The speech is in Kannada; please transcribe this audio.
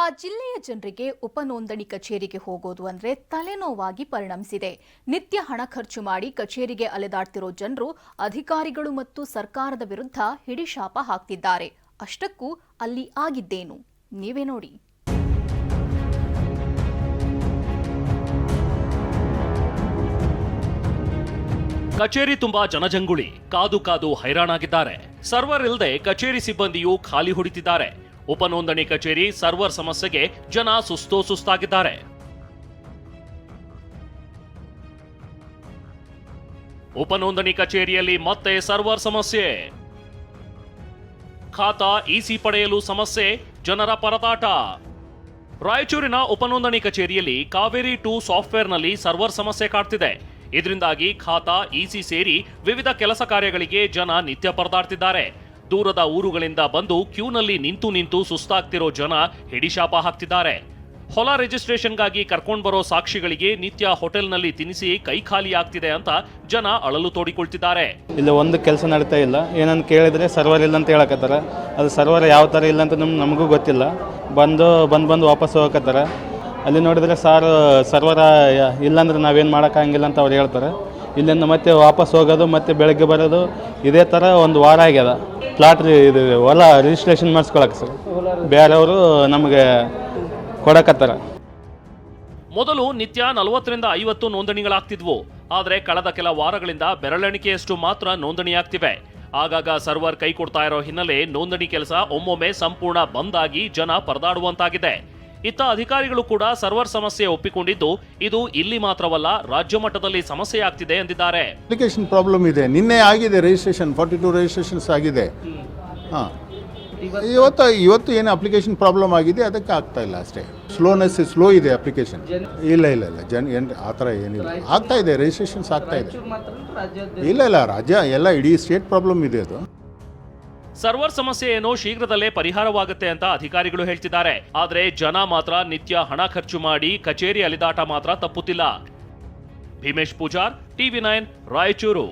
ಆ ಜಿಲ್ಲೆಯ ಜನರಿಗೆ ಉಪನೋಂದಣಿ ಕಚೇರಿಗೆ ಹೋಗೋದು ಅಂದ್ರೆ ತಲೆನೋವಾಗಿ ಪರಿಣಮಿಸಿದೆ. ನಿತ್ಯ ಹಣ ಖರ್ಚು ಮಾಡಿ ಕಚೇರಿಗೆ ಅಲೆದಾಡ್ತಿರೋ ಜನರು, ಅಧಿಕಾರಿಗಳು ಮತ್ತು ಸರ್ಕಾರದ ವಿರುದ್ಧ ಹಿಡಿಶಾಪ ಹಾಕ್ತಿದ್ದಾರೆ. ಅಷ್ಟಕ್ಕೂ ಅಲ್ಲಿ ಆಗಿದ್ದೇನು? ನೀವೇ ನೋಡಿ. ಕಚೇರಿ ತುಂಬಾ ಜನಜಂಗುಳಿ, ಕಾದು ಕಾದು ಹೈರಾಣಾಗಿದ್ದಾರೆ. ಸರ್ವರ್ ಇಲ್ಲದೆ ಕಚೇರಿ ಸಿಬ್ಬಂದಿಯು ಖಾಲಿ ಹೊಡಿತಿದ್ದಾರೆ. ಉಪನೋಂದಣಿ ಕಚೇರಿ ಸರ್ವರ್ ಸಮಸ್ಯೆಗೆ ಜನ ಸುಸ್ತೋ ಸುಸ್ತಾಗಿದ್ದಾರೆ. ಉಪನೋಂದಣಿ ಕಚೇರಿಯಲ್ಲಿ ಮತ್ತೆ ಸರ್ವರ್ ಸಮಸ್ಯೆ. ಖಾತಾ ಇಸಿ ಪಡೆಯಲು ಸಮಸ್ಯೆ, ಜನರ ಪರದಾಟ. ರಾಯಚೂರಿನ ಉಪನೋಂದಣಿ ಕಚೇರಿಯಲ್ಲಿ ಕಾವೇರಿ ಟು ಸಾಫ್ಟ್ವೇರ್ನಲ್ಲಿ ಸರ್ವರ್ ಸಮಸ್ಯೆ ಕಾಡ್ತಿದೆ. ಇದರಿಂದಾಗಿ ಖಾತಾ ಇಸಿ ಸೇರಿ ವಿವಿಧ ಕೆಲಸ ಕಾರ್ಯಗಳಿಗೆ ಜನ ನಿತ್ಯ ಪರದಾಡ್ತಿದ್ದಾರೆ. ದೂರದ ಊರುಗಳಿಂದ ಬಂದು ಕ್ಯೂನಲ್ಲಿ ನಿಂತು ನಿಂತು ಸುಸ್ತಾಗ್ತಿರೋ ಜನ ಹಿಡಿಶಾಪ ಹಾಕ್ತಿದ್ದಾರೆ. ಹೊಲ ರಿಜಿಸ್ಟ್ರೇಷನ್ಗಾಗಿ ಕರ್ಕೊಂಡು ಬರೋ ಸಾಕ್ಷಿಗಳಿಗೆ ನಿತ್ಯ ಹೋಟೆಲ್ನಲ್ಲಿ ತಿನಿಸಿ ಕೈ ಖಾಲಿ ಆಗ್ತಿದೆ ಅಂತ ಜನ ಅಳಲು ತೋಡಿಕೊಳ್ತಿದ್ದಾರೆ. ಇಲ್ಲಿ ಒಂದು ಕೆಲಸ ನಡೀತಾ ಇಲ್ಲ. ಏನಂತ ಕೇಳಿದ್ರೆ ಸರ್ವರ್ ಇಲ್ಲ ಅಂತ ಹೇಳಕತ್ತಾರ. ಅದು ಸರ್ವರ್ ಯಾವ ಥರ ಇಲ್ಲ ಅಂತ ನಮ್ಗೆ ನಮಗೂ ಗೊತ್ತಿಲ್ಲ. ಬಂದು ಬಂದು ಬಂದು ವಾಪಸ್ ಹೋಗಕತ್ತಾರ. ಅಲ್ಲಿ ನೋಡಿದ್ರೆ ಸಾರ್ ಸರ್ವರ ಇಲ್ಲಾಂದ್ರೆ ನಾವೇನು ಮಾಡೋಕ್ಕಾಗಿಲ್ಲ ಅಂತ ಅವ್ರು ಹೇಳ್ತಾರೆ. ಇಲ್ಲಿಂದ ಮತ್ತೆ ವಾಪಸ್ ಹೋಗೋದು, ಮತ್ತೆ ಬೆಳಗ್ಗೆ ಬರೋದು, ಇದೇ ಥರ ಒಂದು ವಾರ ಆಗ್ಯದ. ಪ್ಲಾಟ್ ಇದು ಹೊಲ ರಿಜಿಸ್ಟ್ರೇಷನ್ ಮಾಡಿಸ್ಕೊಳಕ್ಕೆ ಸರ್. ಬೇರೆಯವರು ನಮಗೆ ಕೊಡಕತ್ತಾರ. ಮೊದಲು ನಿತ್ಯ ನಲವತ್ತರಿಂದ ಐವತ್ತು ನೋಂದಣಿಗಳಾಗ್ತಿದ್ವು. ಆದರೆ ಕಳೆದ ಕೆಲ ವಾರಗಳಿಂದ ಬೆರಳೆಣಿಕೆಯಷ್ಟು ಮಾತ್ರ ನೋಂದಣಿಯಾಗ್ತಿವೆ. ಆಗಾಗ ಸರ್ವರ್ ಕೈ ಕೊಡ್ತಾ ಇರೋ ಹಿನ್ನೆಲೆ ನೋಂದಣಿ ಕೆಲಸ ಒಮ್ಮೊಮ್ಮೆ ಸಂಪೂರ್ಣ ಬಂದ್ ಆಗಿ ಜನ ಪರದಾಡುವಂತಾಗಿದೆ. ಇತ್ತ ಅಧಿಕಾರಿಗಳು ಕೂಡ ಸರ್ವರ್ ಸಮಸ್ಯೆ ಒಪ್ಪಿಕೊಂಡಿದ್ದು ಇದು ಇಲ್ಲಿ ಮಾತ್ರವಲ್ಲ ರಾಜ್ಯ ಮಟ್ಟದಲ್ಲಿ ಸಮಸ್ಯೆ ಆಗ್ತಿದೆ ಎಂದಿದ್ದಾರೆ. ಅಪ್ಲಿಕೇಶನ್ ಪ್ರಾಬ್ಲಮ್ ಇದೆ. ನಿನ್ನೆ ಆಗಿದೆ ರಿಜಿಸ್ಟ್ರೇಷನ್ ಫಾರ್ಟಿ ಟು ರಿಜಿಸ್ಟ್ರೇಷನ್ಸ್ ಆಗಿದೆ. ಹಾಂ. ಇವತ್ತು ಇವತ್ತು ಏನು ಅಪ್ಲಿಕೇಶನ್ ಪ್ರಾಬ್ಲಮ್ ಆಗಿದೆ ಅದಕ್ಕೆ ಆಗ್ತಾ ಇಲ್ಲ ಅಷ್ಟೇ. ಸ್ಲೋನೆಸ್ ಸ್ಲೋ ಇದೆ ಅಪ್ಲಿಕೇಶನ್ ಇಲ್ಲ ಇಲ್ಲ ಇಲ್ಲ. ಜನ ಏನು ಆ ಥರ ಏನಿಲ್ಲ. ಆಗ್ತಾ ಇದೆ ರಿಜಿಸ್ಟ್ರೇಷನ್ಸ್ ಆಗ್ತಾ ಇದೆ. ಇಲ್ಲ ಇಲ್ಲ. ರಾಜ್ಯ ಎಲ್ಲ ಇಡೀ ಸ್ಟೇಟ್ ಪ್ರಾಬ್ಲಮ್ ಇದೆ ಅದು. ಸರ್ವರ್ ಸಮಸ್ಯೆ ಏನೋ ಶೀಘ್ರದಲ್ಲೇ ಪರಿಹಾರವಾಗುತ್ತೆ ಅಂತ ಅಧಿಕಾರಿಗಳು ಹೇಳ್ತಿದ್ದಾರೆ. ಆದರೆ ಜನ ಮಾತ್ರ ನಿತ್ಯ ಹಣ ಖರ್ಚು ಮಾಡಿ ಕಚೇರಿ ಅಲಿದಾಟ ಮಾತ್ರ ತಪ್ಪುತ್ತಿಲ್ಲ. Bhimesh Pujar, TV nine, Raichur.